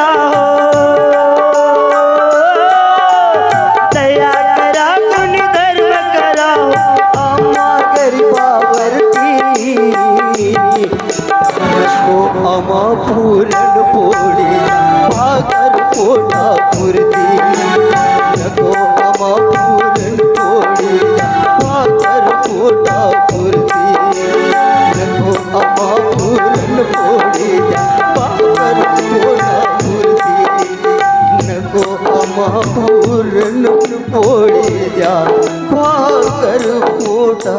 करा दया करा कुणी धर्म करा हो आम्हा गरिबावरती नको आम्हा पुरण पोळी भाकर पोटा पुरती नको आम्हा पुरण पोळी द्या. भाकर पोटा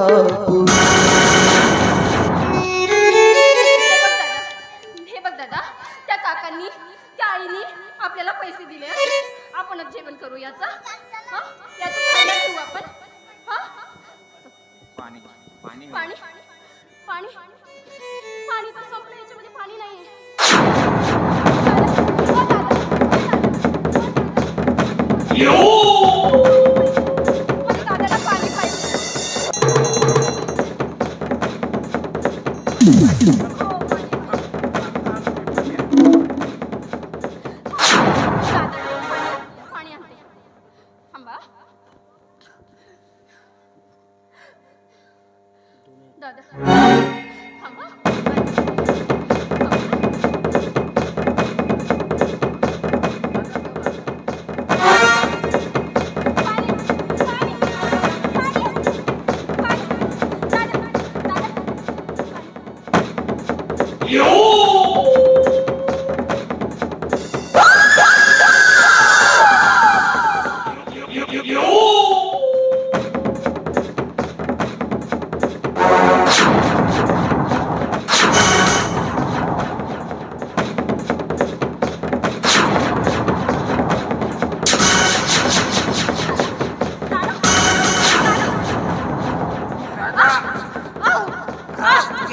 हे बघ दादा त्या काकांनी त्या आईनी आपल्याला पैसे दिले. आपणच जेवण करू याचा. हं? आपण. हं? पाणी पाणी. पाणी? पाणी? पाणी तर संपलं थांबा दादा थांबा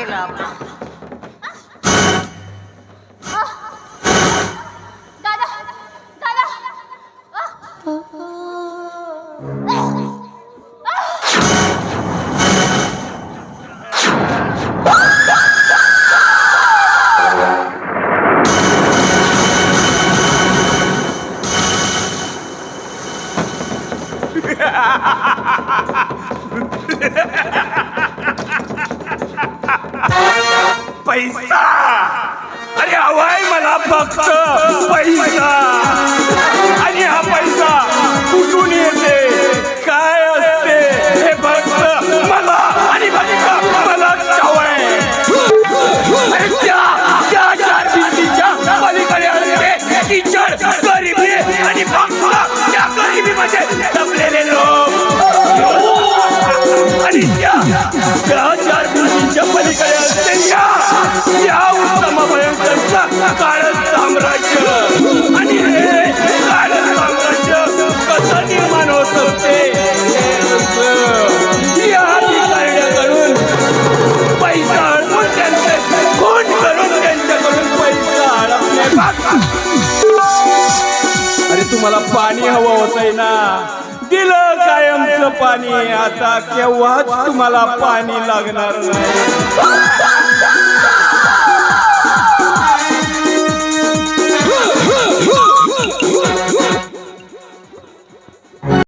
दादा पैसा. अरे हवाय मला फक्त पैसा. आणि हा पैसा कुठून येते? काय असते? हे फक्त मला आणि बघा मला हवंय त्या चार पलीकडे असते किचड गरिबी आणि फक्त त्या गरिबीमध्ये काळ साम्राज्य. आणि हे काळ साम्राज्य कसं निर्माण होत होते? या अधिकाऱ्याकडून पैसा त्यांचे खून करून त्यांच्याकडून पैसा अरे तुम्हाला पाणी हवं होतंय ना? दिलं कायमचं पाणी. आता केव्हाच तुम्हाला पाणी लागणार नाही.